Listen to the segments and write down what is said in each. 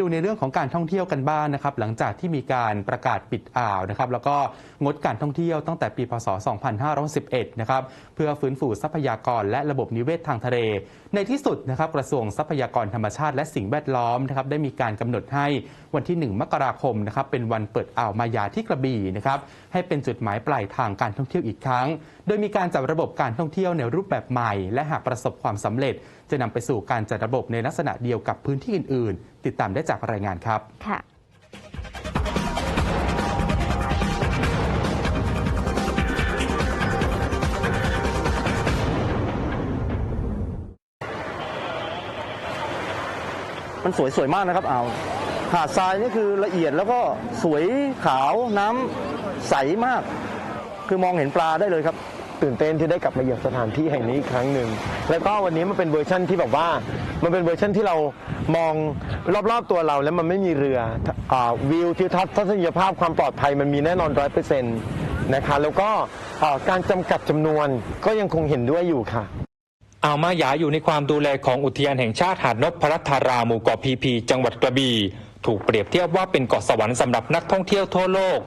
ดูในเรื่องของการท่องเที่ยวกันบ้างนนะครับหลังจากที่มีการประกาศปิดอ่าวนะครับแล้วก็งดการท่องเที่ยวตั้งแต่ปีพศ 2511 นะครับเพื่อฟื้นฟูทรัพยากรและระบบนิเวศทางทะเล ในที่สุดนะครับกระทรวงทรัพยากรธรรมชาติและสิ่งแวดล้อมนะครับได้มีการกำหนดให้วันที่ 1 มกราคมนะครับเป็นวันเปิดอ่าวมายาที่กระบี่นะครับให้เป็นจุดหมายปลายทางการท่องเที่ยวอีกครั้ง โดยมีการจัดระบบการท่องเที่ยวในรูปแบบใหม่ และหากประสบความสำเร็จ จะนำไปสู่การจัดระบบในลักษณะเดียวกับพื้นที่อื่น ๆ ติดตามได้จากรายงานครับค่ะมันสวยสวยมากนะครับอ่าวหาดทรายนี่คือละเอียดแล้วก็สวยขาวน้ำใสมาก คือมองเห็นปลาได้เลยครับ ตื่นเต้นที่ได้กลับมาเหยียบสถานที่แห่งนี้อีกครั้งหนึ่งแล้วก็วันนี้มันเป็นเวอร์ชั่นที่แบบว่า มันเป็นเวอร์ชั่นที่เรามองรอบๆตัวเราแล้วมันไม่มีเรืออาวิวทิวทัศน์ทัศนียภาพความปลอดภัยมันมีแน่นอนร้อยเปอร์เซ็นต์นะคะแล้วก็อ่าการจำกัดจำนวนก็ยังคงเห็นด้วยอยู่ค่ะ อ่าวมาหยาอยู่ในความดูแลของอุทยานแห่งชาติหาดนพรัตนาราหมู่เกาะพีพี จังหวัดกระบี่ถูกเปรียบเทียบว่าเป็นเกาะสวรรค์สำหรับนักท่องเที่ยวทั่วโลก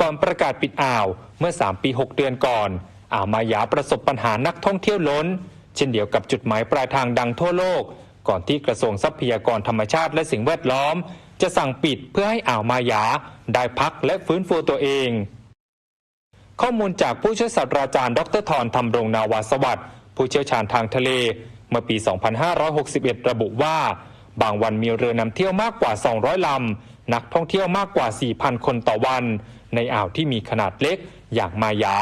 ก่อนประกาศปิดอ่าวเมื่อ 3 ปี 6 เดือนก่อน อ่าวมาหยาประสบปัญหานักท่องเที่ยวล้น เช่นเดียวกับจุดหมายปลายทางดังทั่วโลก ก่อนที่กระทรวงทรัพยากรธรรมชาติและสิ่งแวดล้อม จะสั่งปิดเพื่อให้อ่าวมาหยาได้พักและฟื้นฟูตัวเอง ข้อมูลจากผู้ช่วยศาสตราจารย์ ดรธรธรรมรงนาวาสวัสดิ์ผู้เชี่ยวชาญทางทะเล เมื่อปี 2561 ระบุว่า บางวันมีเรือนำเที่ยวมากกว่า 200 ลำ นักท่องเที่ยวมากกว่า 4,000 คนต่อวัน ในอ่าวที่มีขนาดเล็กอย่างมายา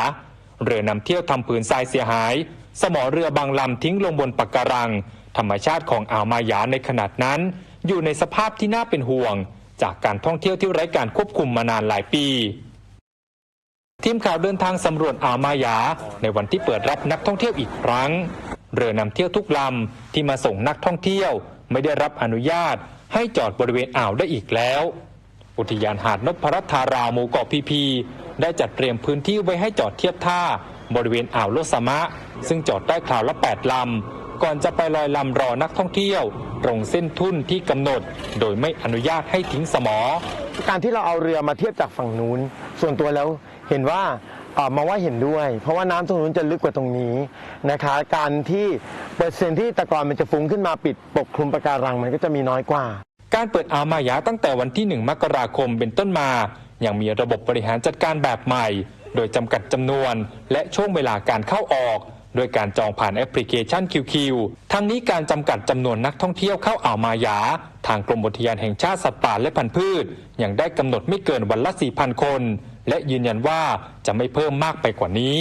เรือนำเที่ยวทำผืนทรายเสียหาย สมอเรือบางลำทิ้งลงบนปะการัง ธรรมชาติของอ่าวมายาในขนาดนั้น อยู่ในสภาพที่น่าเป็นห่วง จากการท่องเที่ยวที่ไร้การควบคุมมานานหลายปีทีมข่าวเดินทางสำรวจอ่าวมายา ในวันที่เปิดรับนักท่องเที่ยวอีกครั้ง เรือนำเที่ยวทุกลำที่มาส่งนักท่องเที่ยว ไม่ได้รับอนุญาตให้จอดบริเวณอ่าวได้อีกแล้ว อุทยานหาดนพรัตนาราหมู่เกาะพีพี ได้จัดเตรียมพื้นที่ไว้ให้จอดเทียบท่า บริเวณอ่าวโลสมะ ซึ่งจอดได้คราวละ 8 ลำ ก่อนจะไปลอยลำรอนักท่องเที่ยว ตรงเส้นทุ่นที่กำหนด โดยไม่อนุญาตให้ทิ้งสมอ การที่เราเอาเรือมาเทียบจากฝั่งนู้น ส่วนตัวแล้วเห็นว่ามาว่าเห็นด้วย เพราะว่าน้ำตรงนู้นจะลึกกว่าตรงนี้นะคะ การที่เปอร์เซ็นต์ที่ตะกอนมันจะฟุ้งขึ้นมาปิดปกคลุมปะการังมันก็จะมีน้อยกว่า การเปิดอาวมายาตั้งแต่วันที่ 1 มกราคมเป็นต้นมา ยังมีระบบบริหารจัดการแบบใหม่ โดยจำกัดจำนวน และช่วงเวลาการเข้าออก โดยการจองผ่านแอปพลิเคชัน QQ ทั้งนี้การจำกัดจำนวนนักท่องเที่ยวเข้าอ่าวมายา ทางกรมอุทยานแห่งชาติสัตว์ป่าและพันธุ์พืช ยังได้กำหนดไม่เกินวันละ 4,000 คน และยืนยันว่าจะไม่เพิ่มมากไปกว่านี้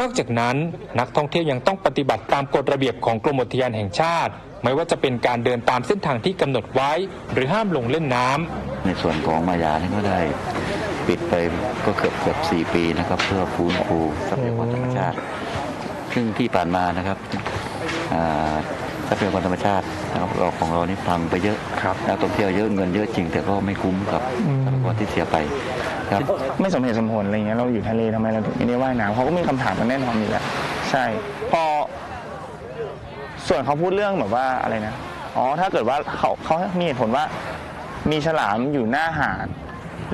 นอกจากนั้นนักท่องเที่ยวยังต้องปฏิบัติตามกฎระเบียบของกรมอุทยานแห่งชาติ ไม่ว่าจะเป็นการเดินตามเส้นทางที่กำหนดไว้ หรือห้ามลงเล่นน้ำในส่วนของมายานี่ก็ได้ ปิดไปก็เกือบเกือบสี่ปีนะครับ เพื่อฟื้นฟูทรัพยากรธรรมชาติ ซึ่งที่ผ่านมานะครับอ่าทรัพยากรธรรมชาตินะครับเราของเรานี่พังไปเยอะนักท่องเที่ยวเยอะเงินเยอะจริง แต่ก็ไม่คุ้มกับทรัพยากรที่เสียไป ครับไม่สมเหตุสมผลอะไรเงี้ยเราอยู่ทะเลทำไมเราถึงไม่ได้ว่ายน้ำเขาก็มีคำถามกันแน่นอนอยู่แล้วใช่ พอ ส่วนเขาพูดเรื่องแบบว่าอะไรนะอ๋อถ้าเกิดว่าเขาเขามีเหตุผลว่า มีฉลามอยู่หน้าหาด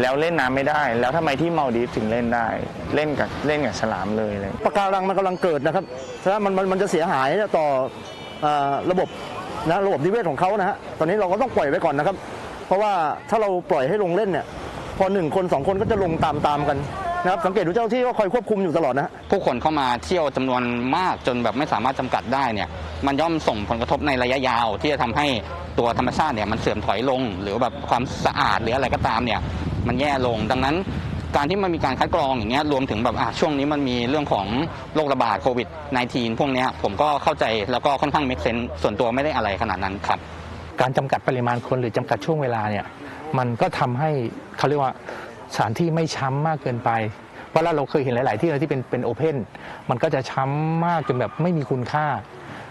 แล้วเล่นน้ำไม่ได้ แล้วทำไมที่มาลดีฟถึงเล่นได้ เล่นกับเล่นกับฉลามเลยอะไรปะการังมันกำลังเกิดนะครับฉะนั้นมันมันมันจะเสียหายต่อเอ่อระบบนะระบบนิเวศของเขานะฮะตอนนี้เราก็ต้องปล่อยไว้ก่อนนะครับ เพราะว่าถ้าเราปล่อยให้ลงเล่นเนี่ยพ อหนึ่งคนสองคนก็จะลงตามตามกันนะครับสังเกตดูเจ้าที่ก็คอยควบคุมอยู่ตลอดนะฮะผู้คนเข้ามาเที่ยวจำนวนมากจนแบบไม่สามารถจำกัดได้เนี่ยมันย่อมส่งผลกระทบในระยะยาว ที่จะทำให้ตัวธรรมชาติเนี่ยมันเสื่อมถอยลง หรือแบบความสะอาดหรืออะไรก็ตามเนี่ยมันแย่ลงดังนั้นการที่มันมีการคัดกรองอย่างเงี้ยรวมถึงแบบอะช่วงนี้มันมีเรื่องของโรคระบาดโควิด -19 พวกเนี้ยผมก็เข้าใจแล้วก็ค่อนข้าง make sense ส่วนตัวไม่ได้อะไรขนาดนั้นครับ การจำกัดปริมาณคนหรือจำกัดช่วงเวลาเนี่ยมันก็ทำให้เขาเรียกว่าสถานที่ไม่ช้ำมากเกินไปเพราะเราเคยเห็นหลาย ๆ ที่ที่เป็นเป็นโอเพนมันก็จะช้ำมากจนแบบไม่มีคุณค่า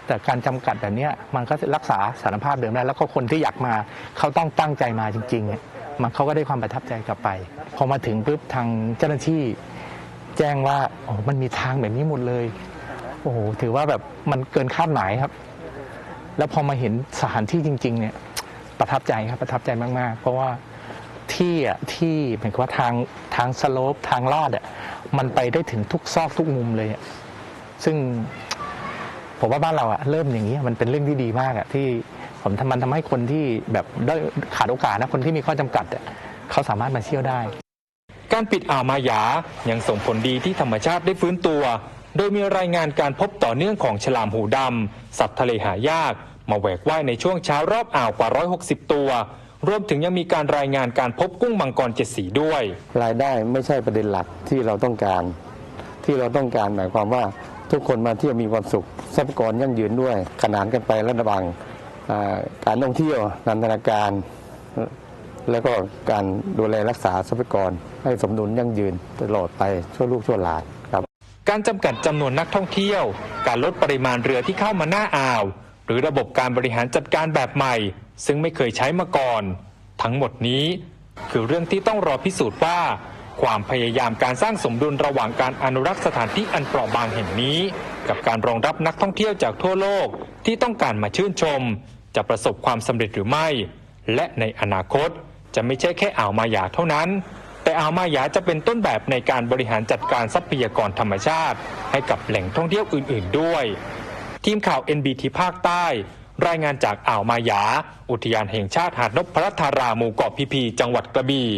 แต่การจำกัดแบบนี้มันก็รักษาสารภาพเดิมได้แล้วก็คนที่อยากมาเขาต้องตั้งใจมาจริงๆเนี่ยมันเขาก็ได้ความประทับใจกลับไป พอมาถึงปุ๊บทางเจ้าหน้าที่แจ้งว่าโอ้มันมีทางแบบนี้หมดเลยโอ้โหถือว่าแบบมันเกินคาดหมายครับ แล้วพอมาเห็นสถานที่จริง ๆ เนี่ยประทับใจครับประทับใจมากๆ เพราะว่าที่อะที่เหมือนกับว่าทางทางสโลปทางลาดอะมันไปได้ถึงทุกซอกทุกมุมเลยอะซึ่งผมว่าบ้านเราอะเริ่มอย่างนี้มันเป็นเรื่องที่ดีมากอะที่ผมทำมันทำให้คนที่แบบได้ขาดโอกาสนะคนที่มีข้อจำกัดอะเขาสามารถมาเที่ยวได้ การปิดอ่าวมายายังส่งผลดีที่ธรรมชาติได้ฟื้นตัว โดยมีรายงานการพบต่อเนื่องของฉลามหูดำสัตว์ทะเลหายาก มาแหวกว่ายในช่วงเช้ารอบอ่าวกว่า 160 ตัว รวมถึงยังมีการรายงานการพบกุ้งมังกรเจ็ดสีด้วย รายได้ไม่ใช่ประเด็นหลักที่เราต้องการ ที่เราต้องการหมายความว่าทุกคนมาเที่ยวมีความสุขทรัพยากรยั่งยืนด้วย ขนานกันไประหว่างการท่องเที่ยวนันทนาการ แล้วก็การดูแลรักษาทรัพยากรให้สมดุลยั่งยืนตลอดไปชั่วลูกชั่วหลาน การจำกัดจำนวนนักท่องเที่ยว การลดปริมาณเรือที่เข้ามาหน้าอ่าว หรือระบบการบริหารจัดการแบบใหม่ ซึ่งไม่เคยใช้มาก่อน ทั้งหมดนี้ คือเรื่องที่ต้องรอพิสูจน์ว่า ความพยายามการสร้างสมดุลระหว่างการอนุรักษ์สถานที่อันเปราะบางแห่งนี้ กับการรองรับนักท่องเที่ยวจากทั่วโลกที่ต้องการมาชื่นชม จะประสบความสำเร็จหรือไม่ และในอนาคตจะไม่ใช่แค่อ่าวมายาเท่านั้น แต่อ่าวมายาจะเป็นต้นแบบในการบริหารจัดการทรัพยากรธรรมชาติ ให้กับแหล่งท่องเที่ยวอื่น ๆ ด้วย ทีมข่าว NBT ภาคใต้ รายงานจากอ่าวมายา อุทยานแห่งชาติหาดนพรัตนาราหมู่เกาะพีพีจังหวัดกระบี่